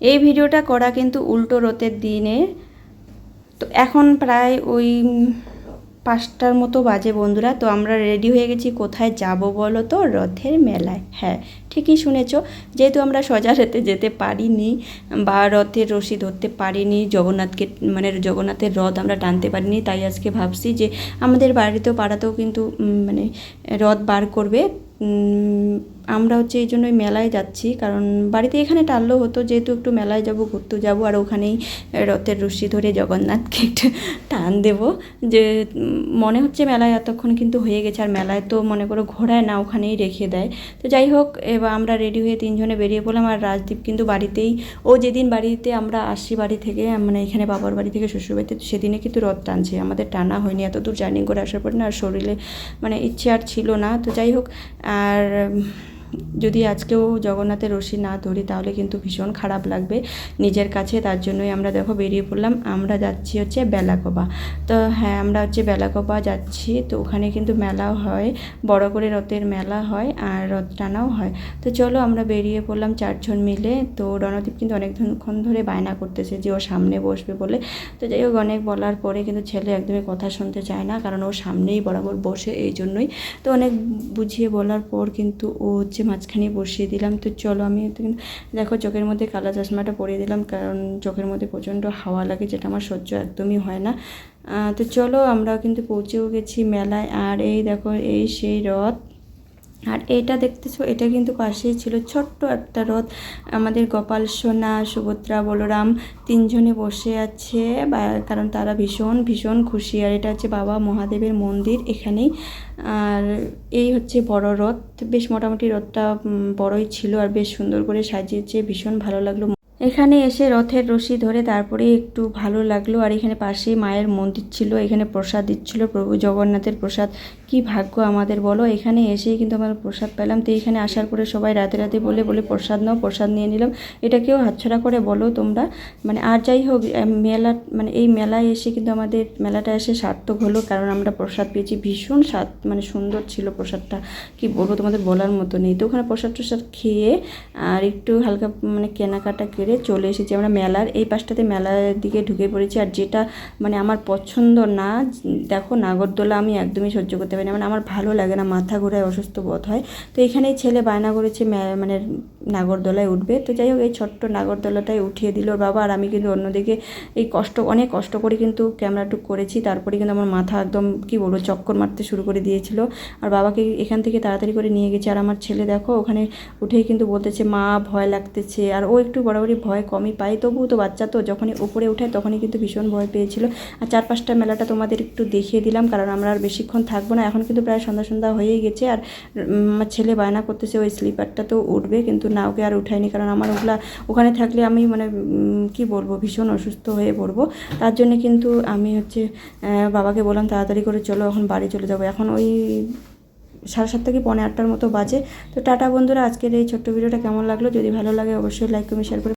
এই ভিডিওটা করা কিন্তু উল্টো রথের দিনে। তো এখন প্রায় ওই পাঁচটার মতো বাজে বন্ধুরা, তো আমরা রেডি হয়ে গেছি। কোথায় যাব বলো তো? রথের মেলায়। হ্যাঁ ঠিকই শুনেছ। যেহেতু আমরা সোজা রেতে যেতে পারিনি বা রথের রশি ধরতে পারিনি, জগন্নাথকে মানে জগন্নাথের রথ আমরা টানতে পারিনি, তাই আজকে ভাবছি যে আমাদের বাড়িতেও পাড়াতেও কিন্তু মানে রথ বার করবে। আমরা হচ্ছে এই জন্যই মেলায় যাচ্ছি, কারণ বাড়িতে এখানে টানলেও হতো, যেহেতু একটু মেলায় যাব, ঘুরতে যাব, আর ওখানেই রথের রশ্মি ধরে জগন্নাথকে একটু টান দেব। যে মনে হচ্ছে মেলায় এতক্ষণ কিন্তু হয়ে গেছে, আর মেলায় তো মনে করো ঘোরায় না, ওখানেই রেখে দেয়। তো যাই হোক, এবার আমরা রেডি হয়ে তিনজনে বেরিয়ে পড়লাম, আর রাজদীপ কিন্তু বাড়িতেই, ও যেদিন বাড়িতে আমরা আসি বাড়ি থেকে মানে এখানে বাবার বাড়ি থেকে শ্বশুরবাড়িতে সেদিনে কিন্তু রথ টানছে, আমাদের টানা হয়নি, এত দূর জার্নি করে আসার পর না আর শরীরে মানে ইচ্ছে আর ছিল না। তো যাই হোক, আর যদি আজকেও জগন্নাথের রশি না ধরি, তাহলে কিন্তু ভীষণ খারাপ লাগবে নিজের কাছে। তার জন্যই আমরা দেখো বেরিয়ে পড়লাম। আমরা যাচ্ছি হচ্ছে বেলাকোবা। তো হ্যাঁ আমরা হচ্ছে বেলাকোবা যাচ্ছি। তো ওখানে কিন্তু মেলাও হয়, বড় করে রথের মেলা হয় আর রথ টানাও হয়। তো চলো আমরা বেরিয়ে পড়লাম চারজন মিলে। তো রণদীপ কিন্তু অনেকক্ষণ ধরে বায়না করতেছে যে ও সামনে বসবে বলে। তো যাই হোক, অনেক বলার পরে কিন্তু ছেলে একদমই কথা শুনতে চায় না, কারণ ও সামনেই বরাবর বসে এই জন্যই তো অনেক বুঝিয়ে বলার পর কিন্তু ও হচ্ছে মাঝখানে বসিয়ে দিলাম। তো চলো আমি দেখো চোখের মধ্যে কালা চশমাটা পরিয়ে দিলাম, কারণ চোখের মধ্যে প্রচণ্ড হাওয়া লাগে, যেটা আমার সহ্য একদমই হয় না। তো চলো আমরা কিন্তু পৌঁছেও গেছি মেলায়। আর এই দেখো, এই সেই রথ। আর এটা দেখতেছো, এটা কিন্তু পাশেই ছিল ছোট্ট একটা রথ। আমাদের গোপাল, সোনা, সুভদ্রা, বলরাম তিনজনে বসে আছে কারণ তারা ভীষণ ভীষণ খুশি। আর এটা হচ্ছে বাবা মহাদেবের মন্দির এখানেই। আর এই হচ্ছে বড় রথ। বেশ মোটামুটি রথটা বড়ই ছিল আর বেশ সুন্দর করে সাজিয়েছে, ভীষণ ভালো লাগল এখানে এসে রথের রশি ধরে তারপরে একটু ভালো লাগল। আর এখানে পাশেই মায়ের মন্দির ছিল, এখানে প্রসাদ দিচ্ছিল, প্রভু জগন্নাথের প্রসাদ। কি ভাগ্য আমাদের বলো, এখানে এসেই কিন্তু আমরা প্রসাদ পেলাম। তো এখানে আসার পরে সবাই রাতে রাতে বলে বলে, প্রসাদ নাও, প্রসাদ নিয়ে নিলাম। এটা কেউ হাতছাড়া করে বলো তোমরা? মানে আর যাই হোক মেলা মানে এই মেলায় এসে কিন্তু আমাদের মেলাটা এসে সার্থক হলো। কারণ আমরা প্রসাদ পেয়েছি, ভীষণ স্বাদ মানে সুন্দর ছিল প্রসাদটা। কি বলব তোমাদের বলার মতো নেই। তো ওখানে প্রসাদ টসাদ খেয়ে আর একটু হালকা মানে কেনাকাটা করে চলে এসেছি আমরা মেলার। এই পাশটাতে মেলার দিকে ঢুকে পড়েছি। আর যেটা মানে আমার পছন্দ না, দেখো নাগরদোলা আমি একদমই সহ্য করতে পারি না। মানে আমার ভালো লাগে না, মাথা ঘোরায়, অসুস্থ বোধ হয়। তো এখানেই ছেলে বায়না করেছে মানে নাগরদোলায় উঠবে। তো যাই হোক, এই ছোট্ট নাগরদোলাটাই উঠিয়ে দিল বাবা। আর আমি কিন্তু অন্যদিকে এই কষ্ট, অনেক কষ্ট করে কিন্তু ক্যামেরাটুক করেছি। তারপরে কিন্তু আমার মাথা একদম, কি বলব, চক্কর মারতে শুরু করে দিয়েছিল। আর বাবাকে এখান থেকে তাড়াতাড়ি করে নিয়ে গেছে। আর আমার ছেলে দেখো, ওখানে উঠেই কিন্তু বলতেছে, মা, ভয় লাগতেছে। আর ও একটু বরাবরই ভয় কমই পায়। তবুও তো বাচ্চা তো, যখনই উপরে ওঠে তখনই কিন্তু ভীষণ ভয় পেয়েছিল। আর চার পাঁচটা মেলাটা তোমাদের একটু দেখিয়ে দিলাম, কারণ আমরা আর বেশিক্ষণ থাকব না। এখন কিন্তু প্রায় সন্ধ্যা সন্ধ্যা হয়েই গেছে আর আমার ছেলে বায়না করতেছে, ওই স্লিপারটা তো উঠবে, কিন্তু না, ওকে আর উঠায়নি, কারণ আমার ওগুলা ওখানে থাকলে আমি মানে কি বলব, ভীষণ অসুস্থ হয়ে পড়ব। তার জন্য কিন্তু আমি হচ্ছে বাবাকে বললাম, তাড়াতাড়ি করে চলো, এখন বাড়ি চলে যাব। এখন ওই সাড়ে সাতটা কি পৌনে আটটার মতো বাজে। তো টাটা বন্ধুরা, আজকের এই ছোট্ট ভিডিওটা কেমন লাগল? যদি ভালো লাগে, অবশ্যই লাইক কমেন্ট শেয়ার করে